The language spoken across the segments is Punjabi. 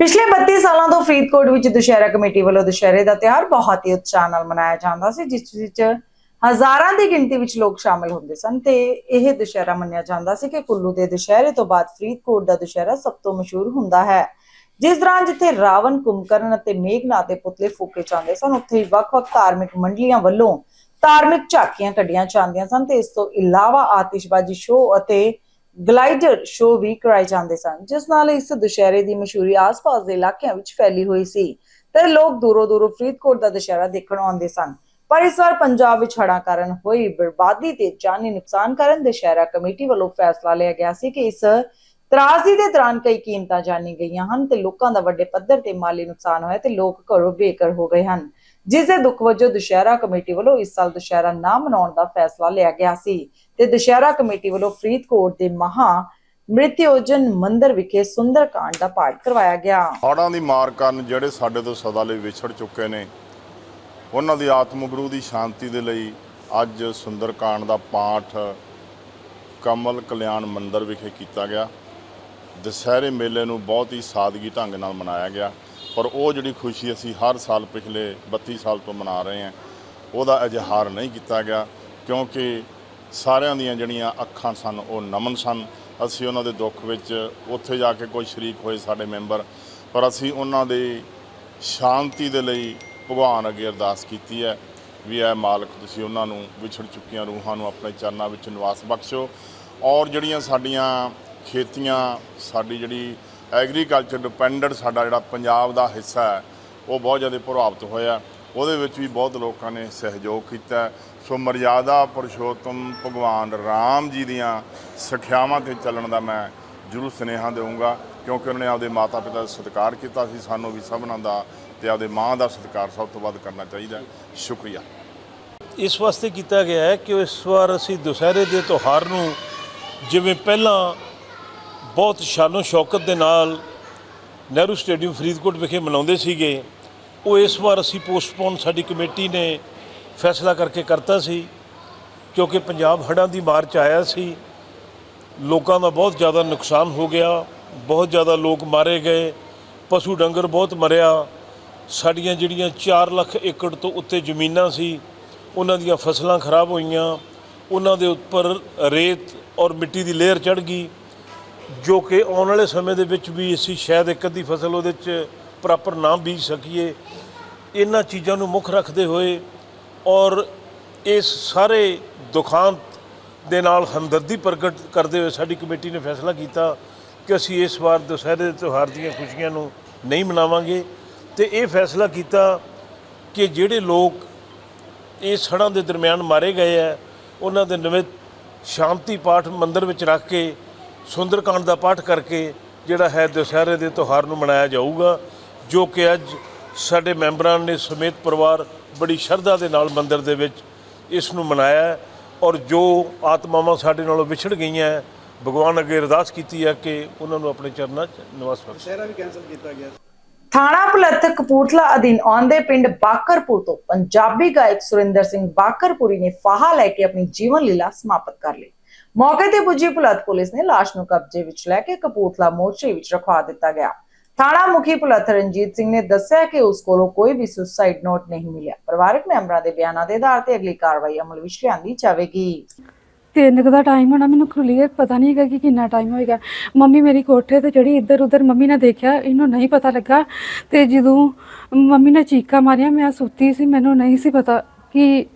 ਪਿਛਲੇ 32 ਸਾਲਾਂ ਤੋਂ ਫਰੀਦਕੋਟ ਵਿੱਚ ਦੁਸ਼ਹਿਰਾ ਕਮੇਟੀ ਵੱਲੋਂ ਦੁਸ਼ਹਿਰੇ ਦਾ ਤਿਉਹਾਰ ਬਹੁਤ ਹੀ ਉਤਸ਼ਾਹ ਨਾਲ ਮਨਾਇਆ ਜਾਂਦਾ ਸੀ, ਜਿਸ ਵਿੱਚ ਹਜ਼ਾਰਾਂ ਦੀ ਗਿਣਤੀ ਵਿੱਚ ਲੋਕ ਸ਼ਾਮਲ ਹੁੰਦੇ ਸਨ ਤੇ ਇਹ ਦੁਸ਼ਹਿਰਾ ਮੰਨਿਆ ਜਾਂਦਾ ਸੀ ਕਿ ਕੁੱਲੂ ਦੇ ਦੁਸ਼ਹਿਰੇ ਤੋਂ ਬਾਅਦ ਫਰੀਦਕੋਟ ਦਾ ਦੁਸ਼ਹਿਰਾ ਸਭ ਤੋਂ ਮਸ਼ਹੂਰ ਹੁੰਦਾ ਹੈ। ਜਿਸ ਦੌਰਾਨ ਜਿੱਥੇ ਰਾਵਣ, ਕੁੰਭਕਰਨ ਅਤੇ ਮੇਘਨਾਥ ਦੇ ਪੁਤਲੇ ਫੂਕੇ ਜਾਂਦੇ ਸਨ, ਉੱਥੇ ਹੀ ਵੱਖ-ਵੱਖ ਧਾਰਮਿਕ ਮੰਡਲੀਆਂ ਵੱਲੋਂ ਧਾਰਮਿਕ ਝਾਕੀਆਂ ਕੱਢੀਆਂ ਜਾਂਦੀਆਂ ਸਨ ਤੇ ਇਸ ਤੋਂ ਇਲਾਵਾ ਆਤਿਸ਼ਬਾਜ਼ੀ ਸ਼ੋਅ ਅਤੇ ਗਲਾਈਡਰ ਸ਼ੋਅ ਵੀ ਕਰਾਏ ਜਾਂਦੇ ਸਨ, ਜਿਸ ਨਾਲ ਇਸ ਦੁਸ਼ਹਿਰੇ ਦੀ ਮਸ਼ਹੂਰੀ ਆਸ-ਪਾਸ ਦੇ ਇਲਾਕਿਆਂ ਵਿੱਚ ਫੈਲੀ ਹੋਈ ਸੀ। ਤੇ ਲੋਕ ਦੂਰੋਂ ਦੂਰੋਂ ਫਰੀਦਕੋਟ ਦਾ ਦੁਸ਼ਹਿਰਾ ਦੇਖਣ ਆਉਂਦੇ ਸਨ। ਪਰ ਇਸ ਵਾਰ ਪੰਜਾਬ ਵਿੱਚ ਹੜ੍ਹਾਂ ਕਾਰਨ ਹੋਈ ਬਰਬਾਦੀ ਤੇ ਜਾਨੀ ਨੁਕਸਾਨ ਕਾਰਨ ਦੁਸ਼ਹਿਰਾ ਕਮੇਟੀ ਵੱਲੋਂ ਫੈਸਲਾ ਲਿਆ ਗਿਆ ਸੀ ਕਿ ਇਸ ਤਰਾਜ਼ੀ ਦੇ ਦੌਰਾਨ ਕਈ ਕੀਮਤਾਂ ਜਾਣੀ ਗਈਆਂ ਹਨ ਤੇ ਲੋਕਾਂ ਦਾ ਵੱਡੇ ਪੱਧਰ ਤੇ ਮਾਲੀ ਨੁਕਸਾਨ ਹੋਇਆ ਤੇ ਲੋਕ ਘਰੋਂ ਬੇਘਰ ਹੋ ਗਏ ਹਨ। ਜਿਸ ਦੇ ਦੁੱਖ ਵਜੋਂ ਦੁਸ਼ਹਿਰਾ ਕਮੇਟੀ ਵੱਲੋਂ ਇਸ ਸਾਲ ਦੁਸ਼ਹਿਰਾ ਨਾ ਮਨਾਉਣ ਦਾ ਫੈਸਲਾ ਲਿਆ ਗਿਆ ਸੀ ਤੇ ਦੁਸ਼ਹਿਰਾ ਕਮੇਟੀ ਵੱਲੋਂ ਫਰੀਦਕੋਟ ਦੇ ਮਹਾ ਮ੍ਰਿਤਯੋਜਨ ਮੰਦਿਰ ਵਿਖੇ ਸੁੰਦਰਕਾਂਡ ਦਾ ਪਾਠ ਕਰਵਾਇਆ ਗਿਆ। ਹੜ੍ਹਾਂ ਦੀ ਮਾਰ ਕਾਰਨ ਜਿਹੜੇ ਸਾਡੇ ਤੋਂ ਸਦਾ ਲਈ ਵਿਛੜ ਚੁੱਕੇ ਨੇ, ਉਹਨਾਂ ਦੀ ਆਤਮ ਰੂਹ ਦੀ ਸ਼ਾਂਤੀ ਦੇ ਲਈ ਅੱਜ ਸੁੰਦਰਕਾਂਡ ਦਾ ਪਾਠ ਕਮਲ ਕਲਿਆਣ ਮੰਦਿਰ ਵਿਖੇ ਕੀਤਾ ਗਿਆ। ਦੁਸਹਿਰੇ ਮੇਲੇ ਨੂੰ ਬਹੁਤ ਹੀ ਸਾਦਗੀ ਢੰਗ ਨਾਲ ਮਨਾਇਆ ਗਿਆ। ਪਰ ਉਹ ਜਿਹੜੀ ਖੁਸ਼ੀ ਅਸੀਂ ਹਰ ਸਾਲ ਪਿਛਲੇ 32 ਸਾਲ ਤੋਂ ਮਨਾ ਰਹੇ ਹਾਂ, ਉਹਦਾ ਇਜ਼ਹਾਰ ਨਹੀਂ ਕੀਤਾ ਗਿਆ, ਕਿਉਂਕਿ ਸਾਰਿਆਂ ਦੀਆਂ ਜਿਹੜੀਆਂ ਅੱਖਾਂ ਸਨ, ਉਹ ਨਮਨ ਸਨ। ਅਸੀਂ ਉਹਨਾਂ ਦੇ ਦੁੱਖ ਵਿੱਚ ਉੱਥੇ ਜਾ ਕੇ ਕੋਈ ਸ਼ਰੀਕ ਹੋਏ ਸਾਡੇ ਮੈਂਬਰ, ਪਰ ਅਸੀਂ ਉਹਨਾਂ ਦੀ ਸ਼ਾਂਤੀ ਦੇ ਲਈ ਭਗਵਾਨ ਅੱਗੇ ਅਰਦਾਸ ਕੀਤੀ ਹੈ ਵੀ ਐ ਮਾਲਕ ਤੁਸੀਂ ਉਹਨਾਂ ਨੂੰ ਵਿਛੜ ਚੁੱਕੀਆਂ ਰੂਹਾਂ ਨੂੰ ਆਪਣੇ ਚਰਨਾਂ ਵਿੱਚ ਨਿਵਾਸ ਬਖਸ਼ੋ ਔਰ ਜਿਹੜੀਆਂ ਸਾਡੀਆਂ ਖੇਤੀਆਂ, ਸਾਡੀ ਜਿਹੜੀ ਐਗਰੀਕਲਚਰ ਡਿਪੈਂਡੈਂਟ ਸਾਡਾ ਜਿਹੜਾ ਪੰਜਾਬ ਦਾ ਹਿੱਸਾ ਹੈ, ਉਹ ਬਹੁਤ ਜ਼ਿਆਦਾ ਪ੍ਰਭਾਵਿਤ ਹੋਇਆ। ਉਹਦੇ ਵਿੱਚ ਵੀ ਬਹੁਤ ਲੋਕਾਂ ਨੇ ਸਹਿਯੋਗ ਕੀਤਾ। ਸੋ ਮਰਿਆਦਾ ਪੁਰਸ਼ੋਤਮ ਭਗਵਾਨ ਰਾਮ ਜੀ ਦੀਆਂ ਸਿੱਖਿਆਵਾਂ ਤੇ ਚੱਲਣ ਦਾ ਮੈਂ ਜ਼ਰੂਰ ਸੁਨੇਹਾ ਦੇਵਾਂਗਾ ਕਿਉਂਕਿ ਉਹਨਾਂ ਨੇ ਆਪਦੇ ਮਾਤਾ ਪਿਤਾ ਦਾ ਸਤਿਕਾਰ ਕੀਤਾ ਸੀ। ਸਾਨੂੰ ਵੀ ਸਭਨਾਂ ਦਾ ਤੇ ਆਪਦੇ ਮਾਂ ਦਾ ਸਤਿਕਾਰ ਸਭ ਤੋਂ ਵੱਧ ਕਰਨਾ ਚਾਹੀਦਾ ਸ਼ੁਕਰੀਆ। ਇਸ ਵਾਸਤੇ ਕੀਤਾ ਗਿਆ ਹੈ ਕਿ ਇਸ ਵਾਰ ਅਸੀਂ ਦੁਸਹਿਰੇ ਦੇ ਤਿਉਹਾਰ ਨੂੰ ਜਿਵੇਂ ਪਹਿਲਾਂ ਬਹੁਤ ਸ਼ਾਨੋ ਸ਼ੌਕਤ ਦੇ ਨਾਲ ਨਹਿਰੂ ਸਟੇਡੀਅਮ ਫਰੀਦਕੋਟ ਵਿਖੇ ਮਨਾਉਂਦੇ ਸੀਗੇ। ਉਹ ਇਸ ਵਾਰ ਅਸੀਂ ਪੋਸਟਪੋਨ ਸਾਡੀ ਕਮੇਟੀ ਨੇ ਫੈਸਲਾ ਕਰਕੇ ਕਰਤਾ ਸੀ, ਕਿਉਂਕਿ ਪੰਜਾਬ ਹੜ੍ਹਾਂ ਦੀ ਮਾਰ 'ਚ ਆਇਆ ਸੀ। ਲੋਕਾਂ ਦਾ ਬਹੁਤ ਜ਼ਿਆਦਾ ਨੁਕਸਾਨ ਹੋ ਗਿਆ, ਬਹੁਤ ਜ਼ਿਆਦਾ ਲੋਕ ਮਾਰੇ ਗਏ, ਪਸ਼ੂ ਡੰਗਰ ਬਹੁਤ ਮਰਿਆ। ਸਾਡੀਆਂ ਜਿਹੜੀਆਂ 4 ਲੱਖ ਏਕੜ ਤੋਂ ਉੱਤੇ ਜ਼ਮੀਨਾਂ ਸੀ, ਉਹਨਾਂ ਦੀਆਂ ਫਸਲਾਂ ਖਰਾਬ ਹੋਈਆਂ, ਉਹਨਾਂ ਦੇ ਉੱਪਰ ਰੇਤ ਔਰ ਮਿੱਟੀ ਦੀ ਲੇਅਰ ਚੜ ਗਈ। ਜੋ ਕਿ ਆਉਣ ਵਾਲੇ ਸਮੇਂ ਦੇ ਵਿੱਚ ਵੀ ਅਸੀਂ ਸ਼ਾਇਦ ਇੱਕ ਅੱਧੀ ਫਸਲ ਉਹਦੇ 'ਚ ਪ੍ਰੋਪਰ ਨਾ ਬੀਜ ਸਕੀਏ। ਇਹਨਾਂ ਚੀਜ਼ਾਂ ਨੂੰ ਮੁੱਖ ਰੱਖਦੇ ਹੋਏ ਔਰ ਇਸ ਸਾਰੇ ਦੁਖਾਂਤ ਦੇ ਨਾਲ ਹਮਦਰਦੀ ਪ੍ਰਗਟ ਕਰਦੇ ਹੋਏ ਸਾਡੀ ਕਮੇਟੀ ਨੇ ਫੈਸਲਾ ਕੀਤਾ ਕਿ ਅਸੀਂ ਇਸ ਵਾਰ ਦੁਸਹਿਰੇ ਦੇ ਤਿਉਹਾਰ ਦੀਆਂ ਖੁਸ਼ੀਆਂ ਨੂੰ ਨਹੀਂ ਮਨਾਵਾਂਗੇ। ਤੇ ਇਹ ਫੈਸਲਾ ਕੀਤਾ ਕਿ ਜਿਹੜੇ ਲੋਕ ਇਸ ਹੜ੍ਹਾਂ ਦੇ ਦਰਮਿਆਨ ਮਾਰੇ ਗਏ ਆ, ਉਹਨਾਂ ਦੇ ਨਿਮਿਤ ਸ਼ਾਂਤੀ ਪਾਠ ਮੰਦਿਰ ਵਿੱਚ ਰੱਖ ਕੇ ਸੁੰਦਰਕਾਂਡ ਦਾ ਪਾਠ ਕਰਕੇ ਜਿਹੜਾ ਹੈ ਦੁਸਹਿਰੇ ਦੇ ਤਿਉਹਾਰ ਨੂੰ ਮਨਾਇਆ ਜਾਊਗਾ ਜੋ ਕਿ ਅੱਜ ਸਾਡੇ ਮੈਂਬਰਾਂ ਨੇ ਸਮੇਤ ਪਰਿਵਾਰ ਬੜੀ ਸ਼ਰਧਾ ਦੇ ਨਾਲ ਮੰਦਿਰ ਦੇ ਵਿੱਚ ਇਸ ਨੂੰ ਮਨਾਇਆ ਔਰ ਜੋ ਆਤਮਾਵਾਂ ਸਾਡੇ ਨਾਲੋਂ ਵਿਛੜ ਗਈਆਂ ਭਗਵਾਨ ਅੱਗੇ ਅਰਦਾਸ ਕੀਤੀ ਹੈ ਕਿ ਉਹਨਾਂ ਨੂੰ ਆਪਣੇ ਚਰਨਾਂ 'ਚ ਨਿਵਾਸ ਬਖਸ਼ੇ। ਦੁਸਹਿਰਾ ਵੀ ਕੈਨਸਲ ਕੀਤਾ ਗਿਆ ਥਾਣਾ ਪੁਲੱਥ ਕਪੂਰਥਲਾ ਅਧੀਨ ਆਉਂਦੇ ਪਿੰਡ ਬਾਕਰਪੁਰ ਤੋਂ ਪੰਜਾਬੀ ਗਾਇਕ ਸੁਰਿੰਦਰ ਸਿੰਘ ਬਾਕਰਪੁਰੀ ਨੇ ਫਾਹਾ ਲੈ ਕੇ ਆਪਣੀ ਜੀਵਨ ਲੀਲਾ ਸਮਾਪਤ ਕਰ ਲਈ। ਮੌਕੇ ਤੇ ਪੁੱਜੀ ਪੁਲੱਥ ਪੁਲਿਸ ਨੇ ਲਾਸ਼ ਨੂੰ ਕਬਜ਼ੇ ਵਿੱਚ ਲੈ ਕੇ ਕਪੂਰਥਲਾ ਮੋਰਚੇ ਵਿੱਚ ਰਖਵਾ ਦਿੱਤਾ ਗਿਆ। ਥਾਣਾ ਮੁਖੀ ਪੁਲੱਥ ਰਣਜੀਤ ਸਿੰਘ ਨੇ ਦੱਸਿਆ ਕਿ ਉਸ ਕੋਲੋਂ ਕੋਈ ਵੀ ਸੁਸਾਈਡ ਨੋਟ ਨਹੀਂ ਮਿਲਿਆ। ਪਰਿਵਾਰਕ ਮੈਂਬਰਾਂ ਦੇ ਬਿਆਨਾਂ ਦੇ ਆਧਾਰ ਤੇ ਅਗਲੀ ਕਾਰਵਾਈ ਅਮਲ ਵਿੱਚ ਲਿਆਂਦੀ ਜਾਵੇਗੀ। ਤਿੰਨ ਕੁ ਦਾ ਟਾਈਮ ਹੋਣਾ ਮੈਨੂੰ ਕਲੀਅਰ ਪਤਾ ਨਹੀਂ ਹੈਗਾ ਕਿ ਕਿੰਨਾ ਟਾਈਮ ਹੋਏਗਾ। ਮੰਮੀ ਮੇਰੀ ਕੋਠੇ ਤੇ ਚੜੀ ਇੱਧਰ ਉੱਧਰ ਮੰਮੀ ਨੇ ਦੇਖਿਆ, ਇਹਨੂੰ ਨਹੀਂ ਪਤਾ ਲੱਗਾ ਤੇ ਜਦੋਂ ਮੰਮੀ ਨੇ ਚੀਕਾ ਮਾਰਿਆ, ਮੈਂ ਸੁੱਤੀ ਸੀ, ਮੈਨੂੰ ਨਹੀਂ ਸੀ ਪਤਾ ਕਿ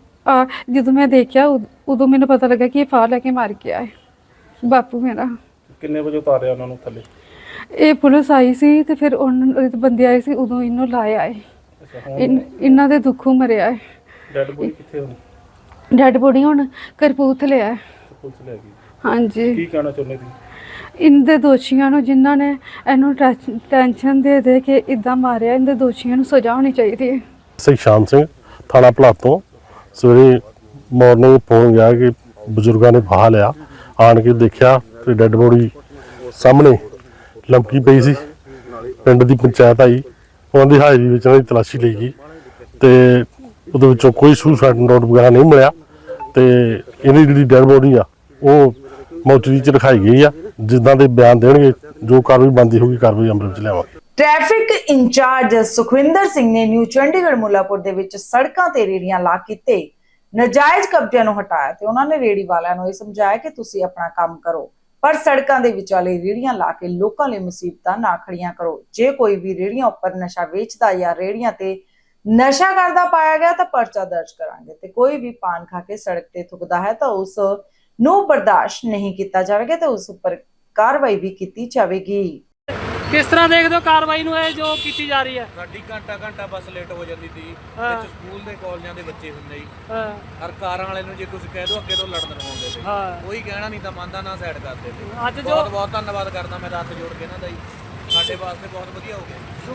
ਜਦੋਂ ਮੈਂ ਦੇਖਿਆ ਉਦ- ਮੈਨੂੰ ਪਤਾ ਲੱਗਾ ਕਿ ਇਹ ਫਾਹ ਲੈ ਕੇ ਮਾਰ ਗਿਆ ਹੈ। ਬਾਪੂ ਮੇਰਾ। ਕਿੰਨੇ ਵਜੇ ਉਤਾਰਿਆ ਉਹਨਾਂ ਨੂੰ ਥੱਲੇ? ਇਹ ਪੁਲਿਸ ਆਈ ਸੀ ਤੇ ਫਿਰ ਉਹਨਾਂ ਉਹਦੇ ਬੰਦੇ ਆਏ ਸੀ ਉਦੋਂ ਇਹਨੂੰ ਲਾਇਆ ਹੈ। ਅੱਛਾ ਹੁਣ ਇਨ- ਇਹਨਾਂ ਦੇ ਦੁੱਖੋਂ ਮਰਿਆ ਹੈ। ਡੈਡ ਬੋਡੀ ਕਿੱਥੇ ਹੁਣ? ਡੈਡ ਬੋਡੀ ਹੁਣ ਕਰਪੂਥਲੇ ਹੈ। ਪੁਲਿਸ ਲੈ ਗਈ ਹਾਂਜੀ। ਕੀ ਕਹਿਣਾ ਚਾਹੁੰਦੇ ਸੀ ਇਨਦੇ ਦੋਸ਼ੀਆਂ ਨੂੰ ਜਿਨ੍ਹਾਂ ਨੇ ਇਹਨੂੰ ਟੈਨਸ਼ਨ ਦੇ ਦੇ ਕੇ ਇਦਾਂ ਮਾਰਿਆ ਇਹਦੇ ਦੋਸ਼ੀਆਂ ਨੂੰ ਸਜ਼ਾ ਹੋਣੀ ਚਾਹੀਦੀ ਹੈ। ਸਿੰਘ ਸ਼ਾਮ ਸਿੰਘ ਥਾਣਾ ਭਲਾਤ। ਸਵੇਰੇ ਮਾਰਨਿੰਗ ਫੋਨ ਗਿਆ ਕਿ ਬਜ਼ੁਰਗਾਂ ਨੇ ਫਾਹਾ ਲਿਆ। ਆਣ ਕੇ ਦੇਖਿਆ ਤੇ ਡੈੱਡ ਬੋਡੀ ਸਾਹਮਣੇ ਲੰਕੀ ਪਈ ਸੀ। ਪਿੰਡ ਦੀ ਪੰਚਾਇਤ ਆਈ। ਉਹਨਾਂ ਦੀ ਹਾਜ਼ਰੀ ਵਿੱਚ ਉਹਨਾਂ ਦੀ ਤਲਾਸ਼ੀ ਲਈ ਗਈ ਤੇ ਉਹਦੇ ਵਿੱਚੋਂ ਕੋਈ ਸੁਸਾਈਡ ਨੋਟ ਵਗੈਰਾ ਨਹੀਂ ਮਿਲਿਆ ਤੇ ਇਹਦੀ ਜਿਹੜੀ ਡੈੱਡ ਬੋਡੀ ਆ, ਉਹ ਮੌਚਰੀ ਚ ਰਖਾਈ ਗਈ ਆ। ਜਿੱਦਾਂ ਦੇ ਬਿਆਨ ਦੇਣਗੇ, ਜੋ ਕਾਰਵਾਈ ਬੰਦੀ ਹੋਊਗੀ, ਕਾਰਵਾਈ ਅਮਲ ਵਿੱਚ ਲਿਆਵਾਂਗੇ। ਟ੍ਰੈਫਿਕ ਇੰਚਾਰਜ ਸੁਖਵਿੰਦਰ ਸਿੰਘ ਨੇ ਨਿਊ ਚੰਡੀਗੜ੍ਹ ਮੁੱਲਾਪੁਰ ਦੇ ਵਿੱਚ ਸੜਕਾਂ ਤੇ ਰੇੜੀਆਂ ਲਾ ਕੀਤੇ ਨਜਾਇਜ਼ ਕਬਜ਼ਿਆਂ ਨੂੰ ਹਟਾਇਆ ਤੇ ਉਹਨਾਂ ਨੇ ਰੇੜੀ ਵਾਲਿਆਂ ਨੂੰ ਇਹ ਸਮਝਾਇਆ ਕਿ ਤੁਸੀਂ ਆਪਣਾ ਕੰਮ ਕਰੋ। ਪਰ ਸੜਕਾਂ ਦੇ ਵਿਚਾਲੇ ਰੇੜੀਆਂ ਲਾ ਕੇ ਲੋਕਾਂ ਲਈ ਮੁਸੀਬਤਾਂ ਨਾ ਖੜੀਆਂ ਕਰੋ। ਜੇ ਕੋਈ ਵੀ ਰੇੜੀਆਂ ਉੱਪਰ ਨਸ਼ਾ ਵੇਚਦਾ ਜਾਂ ਰੇੜੀਆਂ ਤੇ ਨਸ਼ਾ ਕਰਦਾ ਪਾਇਆ ਗਿਆ ਤਾਂ ਪਰਚਾ ਦਰਜ ਕਰਾਂਗੇ ਤੇ ਕੋਈ ਵੀ ਪਾਨ ਖਾ ਕੇ ਸੜਕ ਤੇ ਥੁੱਕਦਾ ਹੈ ਤਾਂ ਉਸ ਨੂੰ ਬਰਦਾਸ਼ਤ ਨਹੀਂ ਕੀਤਾ ਜਾਵੇਗਾ ਤੇ ਉਸ ਉੱਪਰ ਕਾਰਵਾਈ ਵੀ ਕੀਤੀ ਜਾਵੇਗੀ। ਕਿਸ ਤਰ੍ਹਾਂ ਦੇਖਦੇ ਹੋ ਕਾਰਵਾਈ ਨੂੰ ਇਹ ਜੋ ਕੀਤੀ ਜਾ ਰਹੀ ਹੈ? ਸਾਡੀ ਘੰਟਾ ਘੰਟਾ ਬੱਸ ਲੇਟ ਹੋ ਜਾਂਦੀ ਸੀ। ਹਾਂ। ਵਿੱਚ ਸਕੂਲ ਦੇ ਕਾਲਜਾਂ ਦੇ ਬੱਚੇ ਹੁੰਦੇ ਸੀ। ਹਾਂ। ਹਰ ਕਾਰਾਂ ਵਾਲੇ ਨੂੰ ਜੇ ਤੁਸੀਂ ਕਹਿ ਦਿਓ ਅੱਗੇ ਤੋਂ ਲੜਨ ਲਵਾਉਂਦੇ ਸੀ। ਹਾਂ। ਕੋਈ ਕਹਿਣਾ ਨਹੀਂ ਤਾਂ ਮੰਨਦਾ ਨਾ ਸਾਈਡ ਕਰਦੇ ਸੀ। ਅੱਜ ਜੋ- ਬਹੁਤ ਬਹੁਤ ਧੰਨਵਾਦ ਕਰਦਾ ਮੈਂ ਹੱਥ ਜੋੜ ਕੇ ਇਹਨਾਂ ਦਾ ਜੀ ਸਾਡੇ ਵਾਸਤੇ ਬਹੁਤ ਵਧੀਆ ਹੋ ਗਿਆ।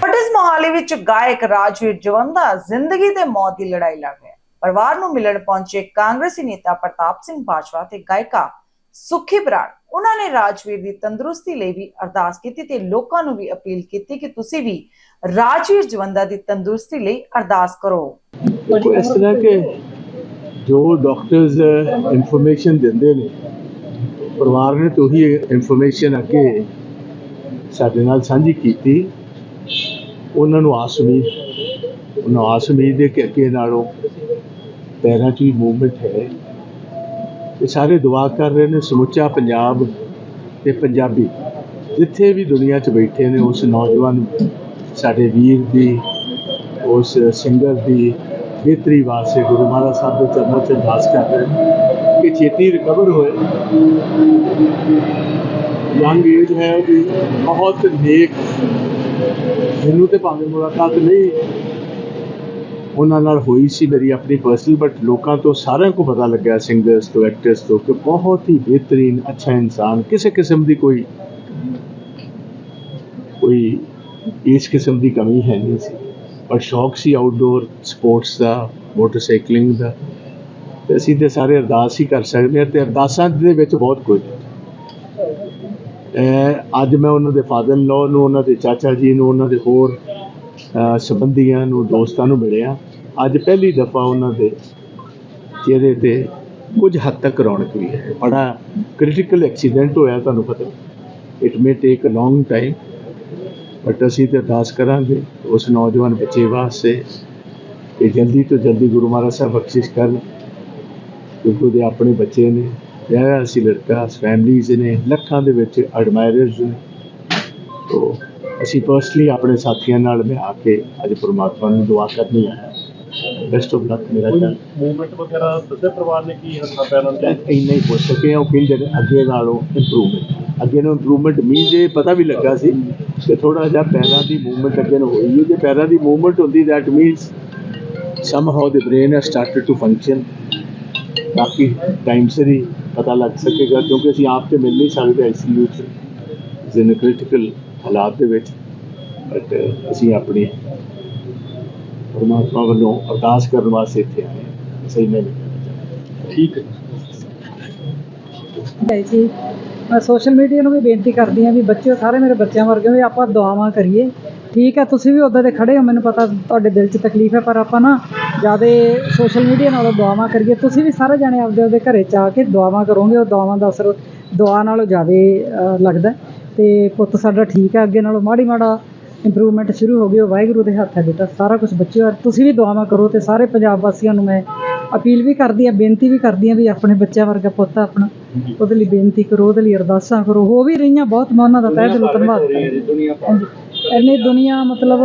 ਫੋਰਟਿਸ ਮੋਹਾਲੀ ਵਿੱਚ ਗਾਇਕ ਰਾਜਵੀਰ ਜਵੰਦਾ ਜ਼ਿੰਦਗੀ ਤੇ ਮੌਤ ਦੀ ਲੜਾਈ ਲੜ ਰਿਹਾ ਹੈ ਪਰਿਵਾਰ ਨੂੰ ਮਿਲਣ ਪਹੁੰਚੇ ਕਾਂਗਰਸੀ ਨੇਤਾ ਪ੍ਰਤਾਪ ਸਿੰਘ ਬਾਜਵਾ ਤੇ ਗਾਇਕਾ ਸੁਖੀ ਬਰਾੜ, ਉਹਨਾਂ ਨੇ ਰਾਜਵੀਰ ਦੀ ਤੰਦਰੁਸਤੀ ਲਈ ਵੀ ਅਰਦਾਸ ਕੀਤੀ ਤੇ ਲੋਕਾਂ ਨੂੰ ਵੀ ਅਪੀਲ ਕੀਤੀ ਕਿ ਤੁਸੀਂ ਵੀ ਰਾਜਵੀਰ ਜਵੰਦਾ ਦੀ ਤੰਦਰੁਸਤੀ ਲਈ ਅਰਦਾਸ ਕਰੋ। ਇਸ ਤਰ੍ਹਾਂ ਕਿ ਜੋ ਡਾਕਟਰਸ ਇਨਫੋਰਮੇਸ਼ਨ ਦਿੰਦੇ ਨੇ, ਪਰਿਵਾਰ ਨੇ ਤੋਂ ਹੀ ਇਨਫੋਰਮੇਸ਼ਨ ਅੱਗੇ ਸਾਡੇ ਨਾਲ ਸਾਂਝੀ ਕੀਤੀ। ਉਹਨਾਂ ਨੂੰ ਆਸ ਉਮੀਦ, ਉਹਨਾਂ ਨੂੰ ਆਸ ਉਮੀਦ ਹੈ ਕਿ ਅੱਗੇ ਨਾਲੋਂ ਪੈਰਾਂ 'ਚ ਵੀ ਮੂਵਮੈਂਟ ਹੈ। ਇਹ ਸਾਰੇ ਦੁਆ ਕਰ ਰਹੇ ਨੇ, ਸਮੁੱਚਾ ਪੰਜਾਬ ਤੇ ਪੰਜਾਬੀ। ਜਿੱਥੇ ਵੀ ਦੁਨੀਆ 'ਚ ਬੈਠੇ ਨੇ, ਉਸ ਨੌਜਵਾਨ ਸਾਡੇ ਵੀਰ ਦੀ, ਉਸ ਸਿੰਗਰ ਦੀ ਬਿਹਤਰੀ ਵਾਸਤੇ ਗੁਰੂ ਮਹਾਰਾਜ ਸਾਹਿਬ ਦੇ ਚਰਨਾਂ 'ਚ ਅਰਦਾਸ ਕਰ ਰਹੇ ਨੇ। ਕਿ ਛੇਤੀ ਰਿਕਵਰ ਹੋਏ। ਯੰਗ ਏਜ ਹੈ ਉਹਦੀ ਬਹੁਤ ਨੇਕ। ਮੈਨੂੰ ਤੇ ਭਾਵੇਂ ਮੁਲਾਕਾਤ ਨਹੀਂ ਉਹਨਾਂ ਨਾਲ ਹੋਈ ਸੀ ਮੇਰੀ ਆਪਣੀ ਪਰਸਨਲ ਬਟ ਲੋਕਾਂ ਤੋਂ ਸਾਰਿਆਂ ਨੂੰ ਪਤਾ ਲੱਗਿਆ ਸਿੰਗਰਸ ਤੋਂ ਐਕਟਰਸ ਤੋਂ ਕਿ ਬਹੁਤ ਹੀ ਬਿਹਤਰੀਨ, ਅੱਛਾ ਇਨਸਾਨ, ਕਿਸੇ ਕਿਸਮ ਦੀ ਕੋਈ ਕੋਈ ਇਸ ਕਿਸਮ ਦੀ ਕਮੀ ਹੈ ਨਹੀਂ ਸੀ। ਪਰ ਸ਼ੌਕ ਸੀ ਆਊਟਡੋਰ ਸਪੋਰਟਸ ਦਾ ਮੋਟਰਸਾਈਕਲਿੰਗ ਦਾ। ਤੇ ਅਸੀਂ ਤੇ ਸਾਰੇ ਅਰਦਾਸ ਹੀ ਕਰ ਸਕਦੇ ਹਾਂ ਤੇ ਅਰਦਾਸਾਂ ਦੇ ਵਿੱਚ ਬਹੁਤ ਕੁਝ। ਅੱਜ ਮੈਂ ਉਹਨਾਂ ਦੇ ਫਾਦਰ ਲੋ ਨੂੰ, ਉਹਨਾਂ ਦੇ ਚਾਚਾ ਜੀ ਨੂੰ, ਉਹਨਾਂ ਦੇ ਹੋਰ ਸੰਬੰਧੀਆਂ ਨੂੰ, ਦੋਸਤਾਂ ਨੂੰ ਮਿਲਿਆ। ਅੱਜ ਪਹਿਲੀ ਦਫਾ ਉਹਨਾਂ ਦੇ ਚਿਹਰੇ ਤੇ ਕੁਝ ਹੱਦ ਤੱਕ ਰੌਣਕ ਵੀ ਹੈ। ਬੜਾ ਕ੍ਰਿਟੀਕਲ ਐਕਸੀਡੈਂਟ ਹੋਇਆ ਤੁਹਾਨੂੰ ਪਤਾ। It may take a long time but ਅਸੀਂ ਤੇ ਅਰਦਾਸ ਕਰਾਂਗੇ, ਉਸ ਨੌਜਵਾਨ ਬੱਚੇ ਵਾਸਤੇ ਕਿ ਜਲਦੀ ਤੋਂ ਜਲਦੀ ਗੁਰੂ ਮਹਾਰਾਜ ਸਾਹਿਬ ਬਖਸ਼ਿਸ਼ ਕਰਨ। ਕਿਉਂਕਿ ਉਹਦੇ ਆਪਣੇ ਬੱਚੇ ਨੇ ਵਿਆਹਿਆ ਸੀ ਲੜਕਾ ਫੈਮਲੀਜ਼ ਨੇ, ਲੱਖਾਂ ਦੇ ਵਿੱਚ ਐਡਮਾਇਰਰਸ ਨੇ। ਤੋ ਅਸੀਂ ਪਰਸਨਲੀ ਆਪਣੇ ਸਾਥੀਆਂ ਨਾਲ ਮੈਂ ਆ ਕੇ ਅੱਜ ਪ੍ਰਮਾਤਮਾ ਨੂੰ ਦੁਆ ਕਰਨੀ ਹੈ ਬੈਸਟ ਆਫ ਲੱਕ ਮੇਰਾ ਖਿਆਲ। ਮੂਵਮੈਂਟ ਵਗੈਰਾ ਦੱਸਿਆ ਪਰਿਵਾਰ ਨੇ ਕੀ ਹੱਥਾਂ ਪੈਰਾਂ ਨੂੰ ਇੰਨਾ ਹੀ ਪੁੱਛ ਸਕੇ ਉਹ ਕਹਿੰਦੇ ਨੇ ਅੱਗੇ ਨਾਲੋਂ ਇੰਪਰੂਵਮੈਂਟ ਅੱਗੇ ਨੂੰ ਇੰਪਰੂਵਮੈਂਟ ਮੀਨਸ ਇਹ ਪਤਾ ਵੀ ਲੱਗਾ ਸੀ ਕਿ ਥੋੜਾ ਜਿਹਾ ਪੈਰਾਂ ਦੀ ਮੂਵਮੈਂਟ ਅੱਗੇ ਨੂੰ ਹੋਈ ਹੈ। ਜੇ ਪੈਰਾਂ ਦੀ ਮੂਵਮੈਂਟ ਹੁੰਦੀ that means somehow the brain has started to function ਬਾਕੀ ਟਾਈਮ ਸਿਰ ਹੀ ਪਤਾ ਲੱਗ ਸਕੇਗਾ ਕਿਉਂਕਿ ਅਸੀਂ ਆਪ ਤੇ ਮਿਲ ਨਹੀਂ ਸਕਦੇ ਆਈਸੀਯੂ ਚ। ਜਿਨ ਕ੍ਰਿਟੀਕਲ ਹਾਲਾਤ ਦੇ ਵਿੱਚ ਬਟ ਅਸੀਂ ਆਪਣੀ ਪਰਮਾਤਮਾ ਵੱਲੋਂ ਅਰਦਾਸ ਕਰਨ ਵਾਸਤੇ ਇੱਥੇ ਆਏ ਹਾਂ। ਸਹੀ ਮੈਂ ਠੀਕ ਹੈ। ਹੈ ਜੀ ਮੈਂ ਸੋਸ਼ਲ ਮੀਡੀਆ ਨੂੰ ਵੀ ਬੇਨਤੀ ਕਰਦੀ ਹਾਂ ਵੀ ਬੱਚਿਓ ਸਾਰੇ ਮੇਰੇ ਬੱਚਿਆਂ ਵਰਗੇ ਵੀ ਆਪਾਂ ਦੁਆਵਾਂ ਕਰੀਏ। ਠੀਕ ਹੈ ਤੁਸੀਂ ਵੀ ਉੱਦਾਂ ਦੇ ਖੜੇ ਹੋ ਮੈਨੂੰ ਪਤਾ ਤੁਹਾਡੇ ਦਿਲ 'ਚ ਤਕਲੀਫ ਹੈ ਪਰ ਆਪਾਂ ਨਾ ਜ਼ਿਆਦਾ ਸੋਸ਼ਲ ਮੀਡੀਆ ਨਾਲੋਂ ਦੁਆਵਾਂ ਕਰੀਏ। ਤੁਸੀਂ ਵੀ ਸਾਰੇ ਜਾਣੇ ਆਪਦੇ ਆਪਦੇ ਘਰੇ 'ਚ ਆ ਕੇ ਦੁਆਵਾਂ ਕਰੋਗੇ ਉਹ ਦੁਆਵਾਂ ਦਾ ਅਸਰ ਦੁਆ ਨਾਲੋਂ ਜ਼ਿਆਦਾ ਲੱਗਦਾ ਹੈ। ਤੇ ਪੁੱਤ ਸਾਡਾ ਠੀਕ ਹੈ ਅੱਗੇ ਨਾਲੋਂ ਮਾੜੀ ਮਾੜਾ ਇੰਪਰੂਵਮੈਂਟ ਸ਼ੁਰੂ ਹੋ ਗਈ ਉਹ ਵਾਹਿਗੁਰੂ ਦੇ ਹੱਥ ਹੈ ਬੇਟਾ ਸਾਰਾ ਕੁਝ ਬੱਚਿਓ ਤੁਸੀਂ ਵੀ ਦੁਆਵਾਂ ਕਰੋ ਤੇ ਸਾਰੇ ਪੰਜਾਬ ਵਾਸੀਆਂ ਨੂੰ ਮੈਂ ਅਪੀਲ ਵੀ ਕਰਦੀ ਹਾਂ ਬੇਨਤੀ ਵੀ ਕਰਦੀ ਹਾਂ ਵੀ ਆਪਣੇ ਬੱਚਿਆਂ ਵਰਗਾ ਪੁੱਤ ਆਪਣਾ ਉਹਦੇ ਲਈ ਬੇਨਤੀ ਕਰੋ ਉਹਦੇ ਲਈ ਅਰਦਾਸਾਂ ਕਰੋ ਹੋ ਵੀ ਰਹੀਆਂ ਬਹੁਤ ਮੈਂ ਉਹਨਾਂ ਦਾ ਤਹਿ ਦਿਲੋਂ ਧੰਨਵਾਦ ਇੰਨੀ ਦੁਨੀਆ ਮਤਲਬ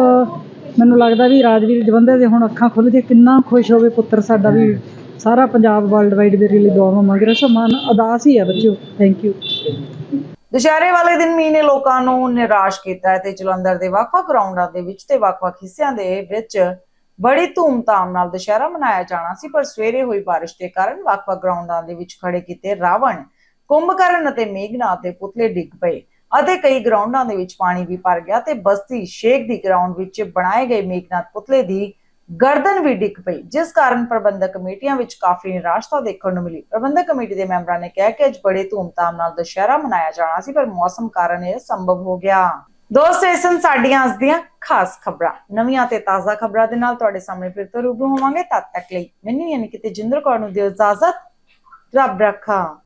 ਮੈਨੂੰ ਲੱਗਦਾ ਵੀ ਰਾਜਵੀਰ ਜਵੰਦੇ ਦੇ ਹੁਣ ਅੱਖਾਂ ਖੁੱਲ੍ਹ ਕੇ ਕਿੰਨਾ ਖੁਸ਼ ਹੋਵੇ ਪੁੱਤਰ ਸਾਡਾ ਵੀ ਸਾਰਾ ਪੰਜਾਬ ਵਰਲਡ ਵਾਈਡ ਮੇਰੇ ਲਈ ਦੁਆਵਾਂ ਮੰਗ ਰਿਹਾ ਸੋ ਮਨ ਅਦਾਸ ਹੀ ਹੈ ਬੱਚਿਓ ਥੈਂਕ ਯੂ ਦੁਸ਼ਹਿਰੇ ਵਾਲੇ ਦਿਨ ਮੀਂਹ ਨੇ ਲੋਕਾਂ ਨੂੰ ਨਿਰਾਸ਼ ਕੀਤਾ ਹੈ ਤੇ ਜਲੰਧਰ ਦੇ ਵੱਖ-ਵੱਖ ਗਰਾਊਂਡਾਂ ਦੇ ਵਿੱਚ ਤੇ ਵੱਖ-ਵੱਖ ਹਿੱਸਿਆਂ ਦੇ ਵਿੱਚ ਬੜੀ ਧੂਮਧਾਮ ਨਾਲ ਦੁਸ਼ਹਿਰਾ ਮਨਾਇਆ ਜਾਣਾ ਸੀ, ਪਰ ਸਵੇਰੇ ਹੋਈ ਬਾਰਿਸ਼ ਦੇ ਕਾਰਨ ਵੱਖ-ਵੱਖ ਗਰਾਊਂਡਾਂ ਦੇ ਵਿੱਚ ਖੜੇ ਕੀਤੇ ਰਾਵਣ, ਕੁੰਭਕਰਨ ਅਤੇ ਮੇਘਨਾਥ ਦੇ ਪੁਤਲੇ ਡਿੱਗ ਪਏ ਅਤੇ ਕਈ ਗਰਾਊਂਡਾਂ ਦੇ ਵਿੱਚ ਪਾਣੀ ਵੀ ਭਰ ਗਿਆ ਤੇ ਬਸਤੀ ਸ਼ੇਖ ਦੀ ਗਰਾਊਂਡ ਵਿੱਚ ਬਣਾਏ ਗਏ ਮੇਘਨਾਥ ਪੁਤਲੇ ਦੀ ਗਰਦਨ ਵੀ ਡਿੱਗ ਪਈ, ਜਿਸ ਕਾਰਨ ਪ੍ਰਬੰਧਕ ਕਮੇਟੀਆਂ ਵਿੱਚ ਕਾਫੀ ਨਿਰਾਸ਼ਤਾ ਦੇਖਣ ਨੂੰ ਮਿਲੀ। ਪ੍ਰਬੰਧਕ ਕਮੇਟੀ ਦੇ ਮੈਂਬਰਾਂ ਨੇ ਕਿਹਾ ਕਿ ਅੱਜ ਬੜੇ ਧੂਮਧਾਮ ਨਾਲ ਦੁਸ਼ਹਿਰਾ ਮਨਾਇਆ ਜਾਣਾ ਸੀ, ਪਰ ਮੌਸਮ ਕਾਰਨ ਇਹ ਸੰਭਵ ਹੋ ਗਿਆ। ਦੋਸਤੋ, ਇਹ ਸਨ ਸਾਡੀਆਂ ਅੱਜ ਦੀਆਂ ਖਾਸ ਖਬਰਾਂ। ਨਵੀਆਂ ਤੇ ਤਾਜ਼ਾ ਖਬਰਾਂ ਦੇ ਨਾਲ ਤੁਹਾਡੇ ਸਾਹਮਣੇ ਫਿਰ ਤੋਂ ਰੂਬਰੂ ਹੋਵਾਂਗੇ। ਤਦ ਤੱਕ ਲਈ, ਮੈਨੂੰ ਯਾਨੀ ਕਿ ਤੇਜਿੰਦਰ ਕੌਰ ਨੂੰ ਦਿਓ ਇਜਾਜ਼ਤ। ਰੱਬ ਰੱਖਾ।